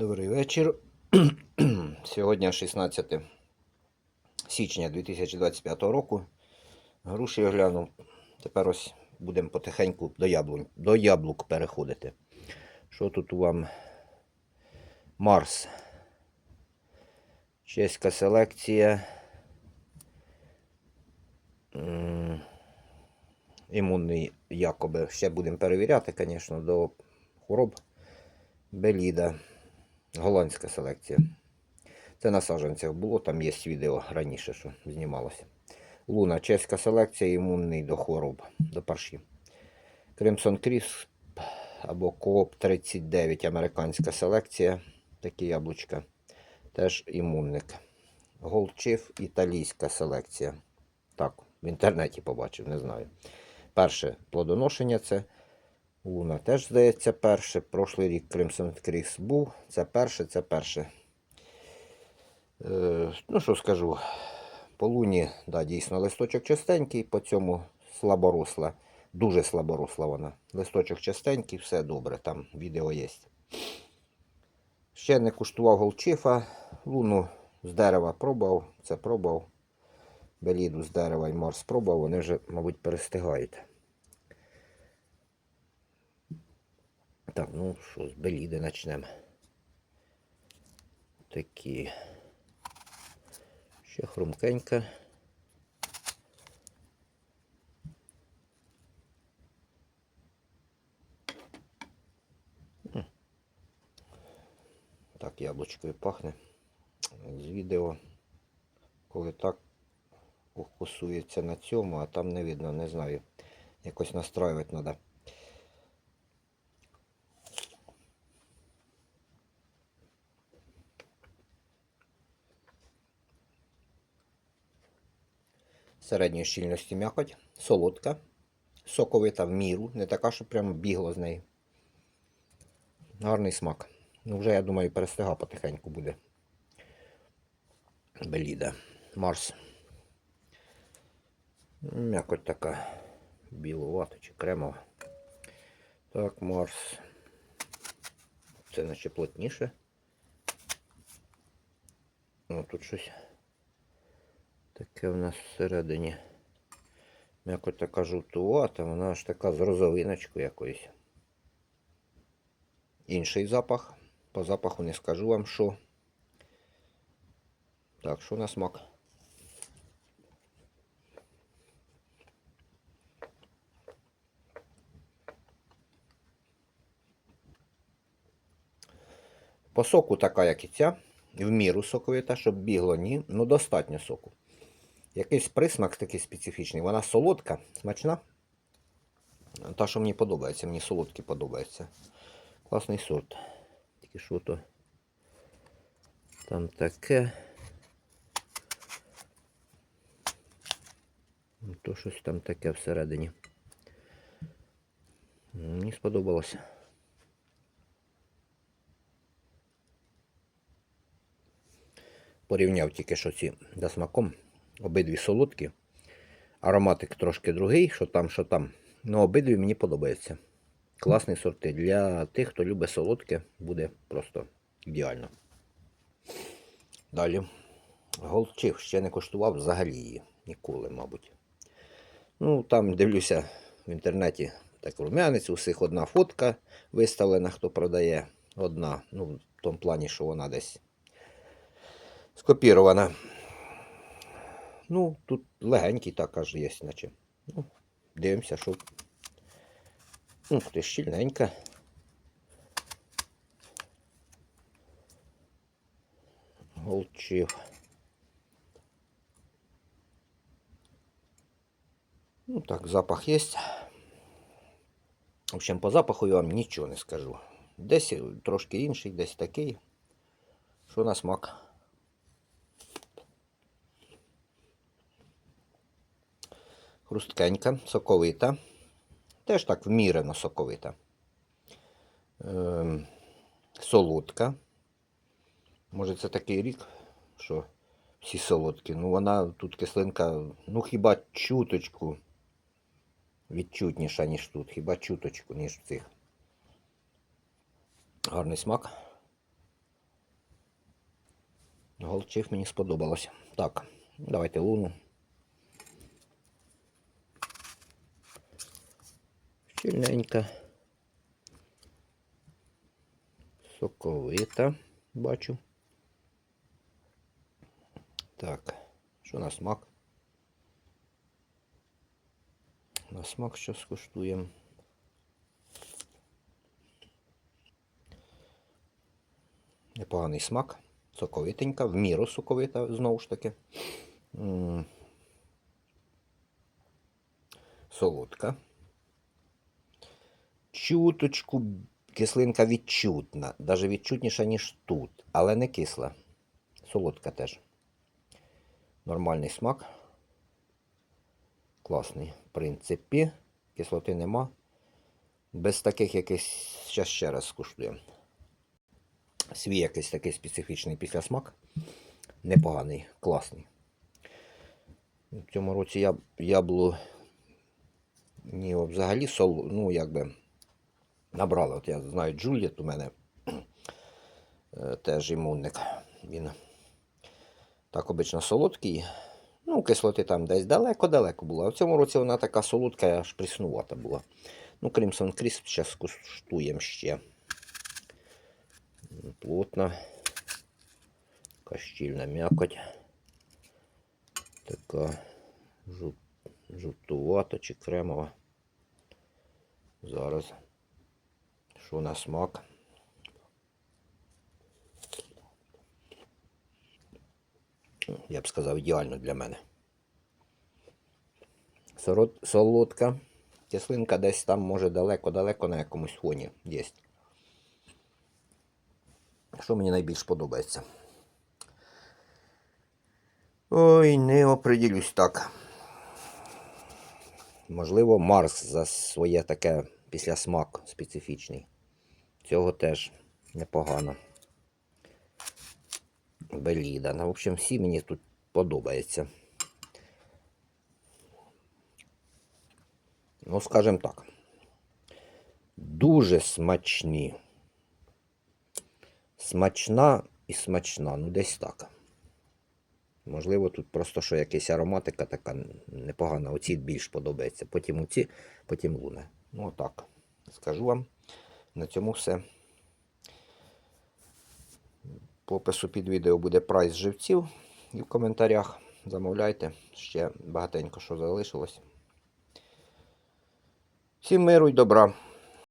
Добрий вечір. Сьогодні 16 січня 2025 року. Груші оглянув. Тепер ось будемо потихеньку до яблунь, до яблук переходити. Що тут у вам? Марс. Чеська селекція. Імунний якоби. Ще будемо перевіряти, звісно, до хвороб. Беліда. Голландська селекція. Це на саджанцях було, там є відео раніше, що знімалося. Луна, чеська селекція, імунний до хвороб, до паршів. Кримсон Кріс або Кооп 39, американська селекція. Такі яблучка. Теж імунник. Голчиф, італійська селекція. Так, в інтернеті побачив, не знаю. Перше плодоношення це Луна теж, здається, перше. Прошлий рік Crimson Кріс був. Це перше, це перше. Е, ну, що скажу. По луні, да, дійсно, листочок частенький, по цьому слаборосла. Дуже слаборосла вона. Листочок частенький, все добре, там відео є. Ще не куштував голчифа. Луну з дерева пробував, це пробував. Беліду з дерева і морс пробував, вони вже, мабуть, перестигають. Так, ну що, з беліди почнемо. Такі. Ще хрумкенька. Так, яблучкою пахне. З відео, коли так фокусується на цьому, а там не видно, не знаю. Якось настраювати треба. Середньої щільності м'якоть, солодка, соковита в міру, не така, що прямо бігло з неї. Гарний смак. Ну, вже, я думаю, перестига потихеньку буде. Беліда. Марс. М'якоть така білувата чи кремова. Так, Марс. Це наче плотніше. О, тут щось. Таке в нас всередині. М'яко така жовтувата, вона аж така з розовиночкою якоюсь. Інший запах. По запаху не скажу вам що. Так, що на смак? По соку така, як і ця, в міру соковита, щоб бігло ні, ну достатньо соку. Якийсь присмак такий специфічний. Вона солодка, смачна. Та, що мені подобається, мені солодкі подобається. Класний сорт. Тільки що то там таке. Ну, То щось там таке всередині. Мені сподобалося. Порівняв тільки що ці за смаком. Обидві солодкі. Ароматик трошки другий, що там, що там. Ну, обидві мені подобаються. Класні сорти. Для тих, хто любить солодке, буде просто ідеально. Далі. Голчив ще не коштував взагалі її. Ніколи, мабуть. Ну, там дивлюся в інтернеті так рум'янець, у всіх одна фотка виставлена, хто продає. Одна. Ну, в тому плані, що вона десь скопірована. Ну, тут легенький також є, наче. Ну, дивимося, що. Ну, ти щільненька. Голчив. Ну так, запах є. В общем, по запаху я вам нічого не скажу. Десь трошки інший, десь такий. Що на смак. Хрусткенька, соковита. Теж так вмірено соковита. Ем, солодка. Може це такий рік, що всі солодкі. Ну вона тут кислинка, ну хіба чуточку відчутніша, ніж тут. Хіба чуточку, ніж в цих. Гарний смак. Голчив мені сподобалось. Так, давайте луну. Щільненька. Соковита, бачу. Так, що на смак? На смак що скуштуємо. Непоганий смак. Соковитенька, в міру соковита, знову ж таки. Солодка. Чуточку кислинка відчутна, навіть відчутніша, ніж тут, але не кисла. Солодка теж. Нормальний смак. Класний. В принципі, кислоти нема. Без таких якихось. Зараз ще раз скуштуємо. Свій якийсь такий специфічний післясмак. Непоганий, класний. В цьому році я, яблу ні, взагалі сол, ну, якби набрала. От я знаю, Джуліет у мене теж імунник. Він так обично солодкий. Ну, кислоти там десь далеко-далеко було. А в цьому році вона така солодка, аж приснувата була. Ну, Crimson Crisp зараз куштуємо ще. Плотна. Щільна м'якоть. Така жовтувата чи кремова. Зараз. Що на смак? Я б сказав, ідеально для мене. Солодка. Кислинка десь там може далеко-далеко на якомусь фоні є. Що мені найбільш подобається? Ой, не оприділюсь так. Можливо, Марс за своє таке післясмак специфічний. Цього теж непогано. Беліда. Ну, в общем, всі мені тут подобається. Ну, скажімо так. Дуже смачні. Смачна і смачна, ну десь так. Можливо, тут просто що якась ароматика така непогана. Оці більш подобається. Потім оці, потім луна. Ну, отак. Скажу вам. На цьому все. По опису під відео буде прайс живців і в коментарях. Замовляйте. Ще багатенько що залишилось. Всім миру й добра.